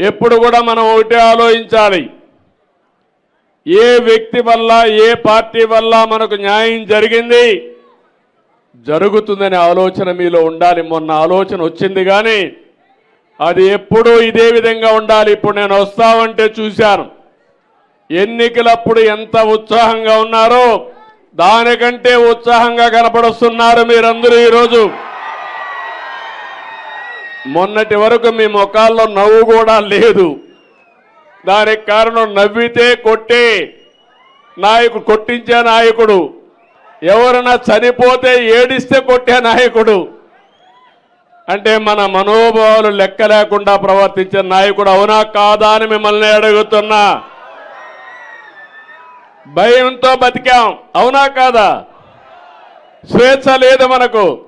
ఎప్పుడు కూడా మనం ఒకటే ఆలోచించాలి. ఏ వ్యక్తి వల్ల ఏ పార్టీ వల్ల మనకు న్యాయం జరిగింది? జరుగుతుందనే ఆలోచన మీలో ఉండాలి. మొన్న ఆలోచన వచ్చింది కానీ అది ఎప్పుడూ ఇదే విధంగా ఉండాలి. ఇప్పుడు నేను వస్తామంటే చూశాను. ఎన్నికలప్పుడు ఎంత ఉత్సాహంగా ఉన్నారో దానికంటే ఉత్సాహంగా కనపడుస్తున్నారు మీరందరూ ఈరోజు. మొన్నటి వరకు మీ ముఖాల్లో నవ్వు కూడా లేదు. దానికి కారణం నవ్వితే కొట్టే నాయకుడు కొట్టించే నాయకుడు. ఎవరైనా చనిపోతే ఏడిస్తే కొట్టే నాయకుడు. అంటే మన మనోభావాలు లెక్క లేకుండా ప్రవర్తించే నాయకుడు అవునా కాదా అని మిమ్మల్ని అడుగుతున్నా. భయంతో బతికాం అవునా కాదా? స్వేచ్ఛ లేదు మనకు.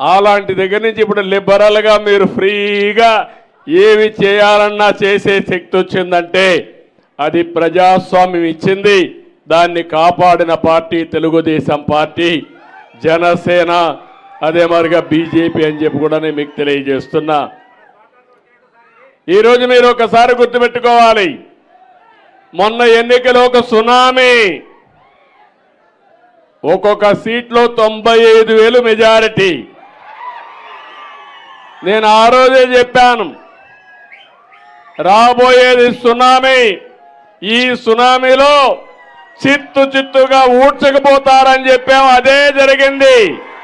అలాంటి దగ్గర నుంచి ఇప్పుడు లిబరల్గా మీరు ఫ్రీగా ఏమి చేయాలన్నా చేసే శక్తి వచ్చిందంటే అది ప్రజాస్వామ్యం ఇచ్చింది. దాన్ని కాపాడిన పార్టీ తెలుగుదేశం పార్టీ జనసేన అదే మరిగా బీజేపీ అని చెప్పి కూడా నేను మీకు తెలియజేస్తున్నా. ఈరోజు మీరు ఒకసారి గుర్తుపెట్టుకోవాలి. మొన్న ఎన్నికలో ఒక సునామీ. ఒక్కొక్క సీట్లో తొంభై ఐదు వేలు మెజారిటీ. నేను ఆ రోజే చెప్పాను. రాబోయేది సునామీ. ఈ సునామీలో చిత్తు చిత్తుగా ఊడ్చకపోతారని చెప్పాము అదే జరిగింది.